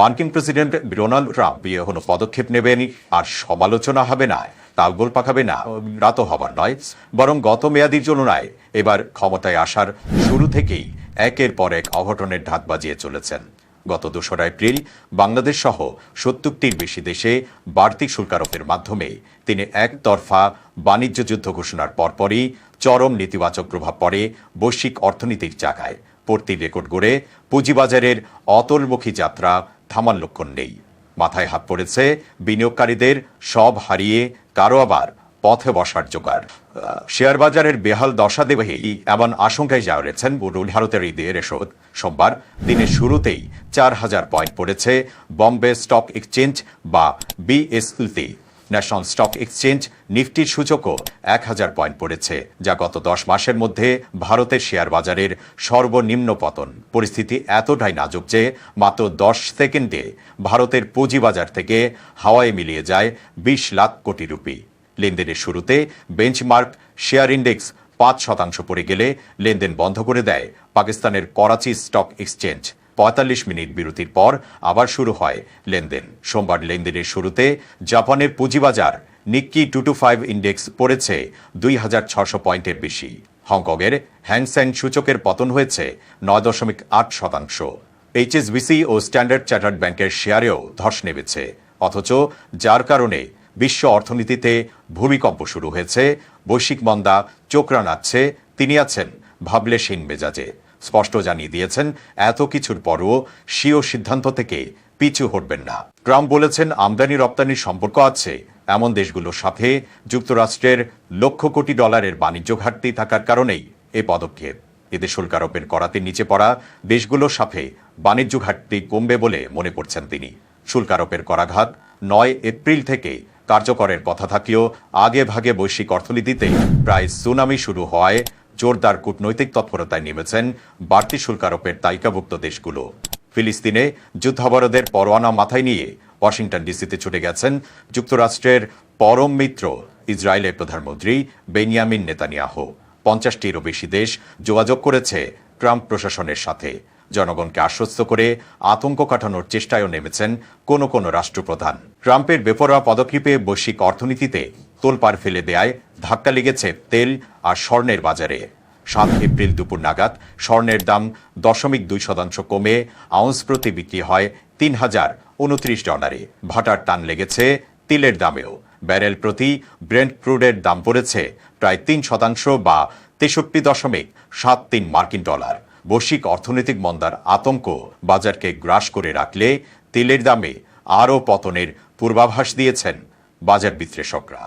মার্কিন president Donald Trump বিয়ে কোনো পদক্ষেপ নেবেন আর সমালোচনা হবে না তালগোল পাকাবে না। রাত হবার নয়, বরং গত মেয়াদির তুলনায় এবার ক্ষমতায় আসার শুরু থেকেই একের পর এক অঘটনের ঢাক বাজিয়ে চলেছেন। গত দোসরা এপ্রিল বাংলাদেশ সহ সত্তরটির বেশি দেশে বাড়তি শুল্ক আরোপের মাধ্যমে তিনি একতরফা বাণিজ্য যুদ্ধ ঘোষণার পরপরই চরম নেতিবাচক প্রভাব পড়ে বৈশ্বিক অর্থনীতির চাকায়। পড়তি রেকর্ড গড়ে পুঁজিবাজারের অতলমুখী যাত্রা থামার লক্ষণ নেই মাথায় হাত পড়েছে বিনিয়োগকারীদের সব হারিয়ে কারও আবার পথে বসার জোগাড়। শেয়ার বাজারের বেহাল দশা দেবেই এমন আশঙ্কায় জানিয়েছেন বুরুল ভারতের ঈদের রেশদ সোমবার দিনের শুরুতেই চার হাজার পয়েন্ট পড়েছে বম্বে স্টক এক্সচেঞ্জ বা বিএসইতে। ন্যাশনাল স্টক এক্সচেঞ্জ নিফটির সূচকও এক হাজার পয়েন্ট পড়েছে, যা গত দশ মাসের মধ্যে ভারতের শেয়ার বাজারের সর্বনিম্ন পতন। পরিস্থিতি এতটাই নাজুক যে মাত্র দশ সেকেন্ডে ভারতের পুঁজিবাজার থেকে হাওয়ায় মিলিয়ে যায় বিশ লাখ কোটি রুপি। লেনদেনের শুরুতে বেঞ্চমার্ক শেয়ার ইন্ডেক্স পাঁচ শতাংশ পড়ে গেলে লেনদেন বন্ধ করে দেয় পাকিস্তানের করাচি স্টক এক্সচেঞ্জ। পঁয়তাল্লিশ মিনিট বিরতির পর আবার শুরু হয় লেনদেন। সোমবার লেনদেনের শুরুতে জাপানের পুঁজিবাজার Nikkei two two five index পড়েছে দুই হাজার ছশো পয়েন্টের বেশি। হংকংয়ের হ্যাংস্যাং সূচকের পতন হয়েছে নয় দশমিক আট শতাংশ। এইচএসবিসি ও স্ট্যান্ডার্ড চার্টার্ড ব্যাংকের শেয়ারেও ধস নেমেছে। অথচ যার কারণে বিশ্ব অর্থনীতিতে ভূমিকম্প শুরু হয়েছে, বৈশ্বিক মন্দা চোখ রানাচ্ছে তিনি আছেন ভাবলেশীন মেজাজে। স্পষ্ট জানিয়ে দিয়েছেন, এত কিছুর পরও স্বীয় সিদ্ধান্ত থেকে পিছু হটবেন না। ট্রাম্প বলেছেন, আমদানি রপ্তানির সম্পর্ক আছে। এমন দেশগুলোর সাথে যুক্তরাষ্ট্রের লক্ষ কোটি ডলারের বাণিজ্য ঘাটতি থাকার কারণেই এ পদক্ষেপ। এতে শুল্ক আরোপের করাতে নিচে পড়া দেশগুলোর সাথে বাণিজ্য ঘাটতি কমবে বলে মনে করছেন তিনি। শুল্ক আরোপের করাঘাত নয় এপ্রিল থেকে কার্যকরের কথা থাকলেও আগে ভাগে বৈশ্বিক অর্থনীতিতে প্রায় সুনামি শুরু হওয়ায় জোরদার কূটনৈতিক তৎপরতায় নেমেছেন বাড়তি শুল্ক আরোপের তালিকাভুক্ত দেশগুলো। ফিলিস্তিনে যুদ্ধাবরোধের পরোয়ানা মাথায় নিয়ে ওয়াশিংটন ডিসিতে ছুটে গেছেন যুক্তরাষ্ট্রের পরম মিত্র ইসরায়েলের প্রধানমন্ত্রী বেনিয়ামিন নেতানিয়াহু। পঞ্চাশটিরও বেশি দেশ যোগাযোগ করেছে ট্রাম্প প্রশাসনের সাথে। জনগণকে আশ্বস্ত করে আতঙ্ক কাটানোর চেষ্টায়ও নেমেছেন কোন কোন রাষ্ট্রপ্রধান। ট্রাম্পের বেপরোয়া পদক্ষেপে বৈশ্বিক অর্থনীতিতে তোলপাড় ফেলে দেয় ধাক্কা লেগেছে তেল আর স্বর্ণের বাজারে। সাত এপ্রিল দুপুর নাগাদ স্বর্ণের দাম দশমিক দুই শতাংশ কমে, আউন্স প্রতি বিক্রি হয় তিন হাজার উনত্রিশ ডলারে। ভাটার টান লেগেছে তিলের দামেও। ব্যারেল প্রতি ব্রেন্ট ক্রুডের দাম পড়েছে প্রায় তিন শতাংশ বা তেষট্টি দশমিক সাত তিন মার্কিন ডলার। বৈশ্বিক অর্থনৈতিক মন্দার আতঙ্ক বাজারকে গ্রাস করে রাখলে তেলের দামে আরও পতনের পূর্বাভাস দিয়েছেন বাজার বিশ্লেষকরা।